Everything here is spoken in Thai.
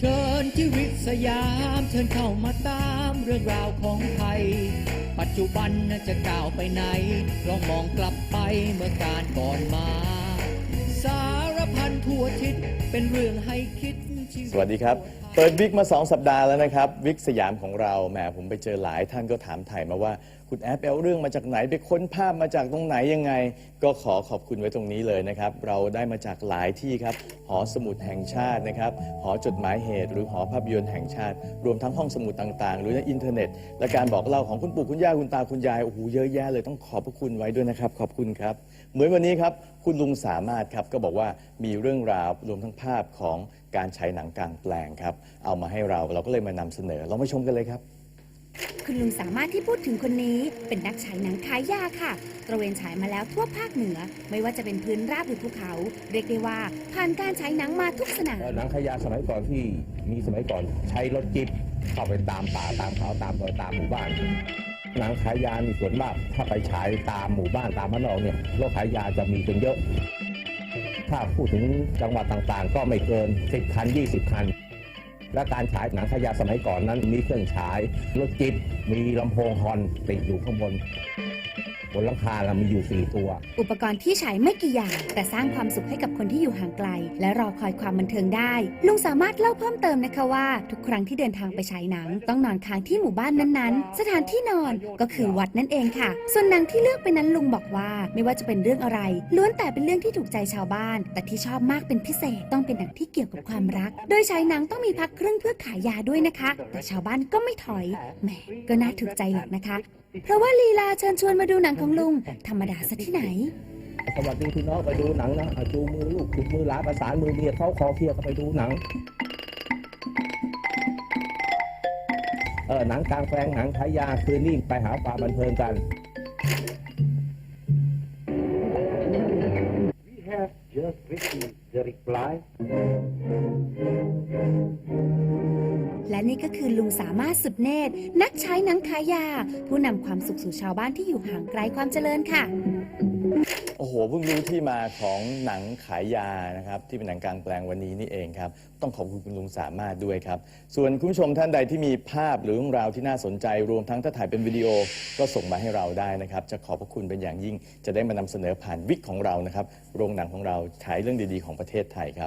เชิญที่วิตสยาม เชิญเข้ามาตามเรื่องราวของไทย ปัจจุบันน่ะจะก้าวไปไหน ลองมองกลับไปเมื่อการก่อนมา สารพันทั่วทิศเป็นเรื่องให้คิด สวัสดีครับ เปิดวิกมา 2 สัปดาห์แล้วนะครับ วิกสยามของเราแหมผมไปเจอหลายท่านก็ถามถ่ายมาว่า คุณแอปเอาเรื่องมาจากไหนไปค้นภาพมาจากตรงไหนยังไง ก็ขอขอบคุณไว้ตรงนี้เลยนะครับ เราได้มาจากหลายที่ครับ หอสมุดแห่งชาตินะครับ หอจดหมายเหตุ หรือหอภาพยนตร์แห่งชาติ รวมทั้งห้องสมุดต่างๆ หรือในอินเทอร์เน็ต และการบอกเล่าของคุณปู่คุณย่าคุณตาคุณยายโอ้โหเยอะแยะเลยต้องขอบพระคุณไว้ด้วยนะครับ ขอบคุณครับ เหมือนวันนี้ครับคุณลุงสามารถครับก็บอกว่ามีเรื่องราวรวมทั้งภาพของการฉายหนังกลางแปลงครับ เอามาให้เราเราก็เลยมานำเสนอ เรามาชมกันเลยครับ คุณลุงสามารถที่พูดถึงคนนี้เป็นนักฉายหนังขายยาค่ะ ตระเวนฉายมาแล้วทั่วภาคเหนือ ไม่ว่าจะเป็นพื้นราบหรือภูเขา เรียกได้ว่าผ่านการฉายหนังมาทุกสนามเอ่อหนังขยะสมัยก่อนที่มีสมัยก่อนใช้รถจิ๊บเข้าไปตามป่าตามเขาตามซอยตามหมู่บ้าน หนังขายยานี่ส่วนมากถ้าไปฉายตามหมู่บ้านตามบ้านนอกเนี่ยรถขายยาจะมีกันเยอะ ถ้าพูดถึงจังหวัดต่างๆ ก็ไม่เกิน 10 คัน 20 คัน และการฉายหนังขยะสมัยก่อนนั้นมีเครื่องฉายรถจิ๊บมีลำโพงฮอนติดอยู่ข้างบน บนหลังคาเรามีอยู่ 4 ตัว อุปกรณ์ที่ฉายไม่กี่อย่าง แต่สร้างความสุขให้กับคนที่อยู่ห่างไกล และรอคอยความบันเทิงได้ ลุงสามารถเล่าเพิ่มเติมนะคะว่า ทุกครั้งที่เดินทางไปฉายหนัง ต้องนอนค้างที่หมู่บ้านนั้นๆ สถานที่นอนก็คือวัดนั่นเองค่ะ ส่วนหนังที่เลือกไปนั้นลุงบอกว่า ไม่ว่าจะเป็นเรื่องอะไร ล้วนแต่เป็นเรื่องที่ถูกใจชาวบ้าน แต่ที่ชอบมากเป็นพิเศษต้องเป็นหนังที่เกี่ยวกับความรัก โดยฉายหนังต้องมีพักครึ่งเพื่อขายยาด้วยนะคะ แต่ชาวบ้านก็ไม่ถอยแหมก็น่าถูกใจหรอกนะคะเพราะว่าลีลาเชิญชวนมาดูหนังของลุง ธรรมดาซะที่ไหน สวัสดีคุณน้องไปดูหนังนะอะจูงมือลูกจูงมือหลานประสานมือเมียเขาคอเคลียร์ก็ไปดูหนัง เออหนังกลางแปลงหนังขายยาคืนนี้ไปหาความบันเทิงกัน We have just received the reply และนี่ก็คือลุงสามารถสุดเนตร นักใช้หนังขายยา ผู้นำความสุขสู่ชาวบ้านที่อยู่ห่างไกลความเจริญค่ะ โอ้โหเพิ่งรู้ที่มาของหนังขายยานะครับที่เป็นหนังกลางแปลงวันนี้นี่เองครับต้องขอบคุณคุณลุงสามารถด้วยครับ ส่วนคุณผู้ชมท่านใดที่มีภาพหรือเรื่องราวที่น่าสนใจ รวมทั้งถ้าถ่ายเป็นวิดีโอก็ส่งมาให้เราได้นะครับ จะขอบพระคุณเป็นอย่างยิ่ง จะได้มานำเสนอผ่านวิกของเรานะครับโรงหนังของเราฉายเรื่องดีๆของประเทศไทยครับ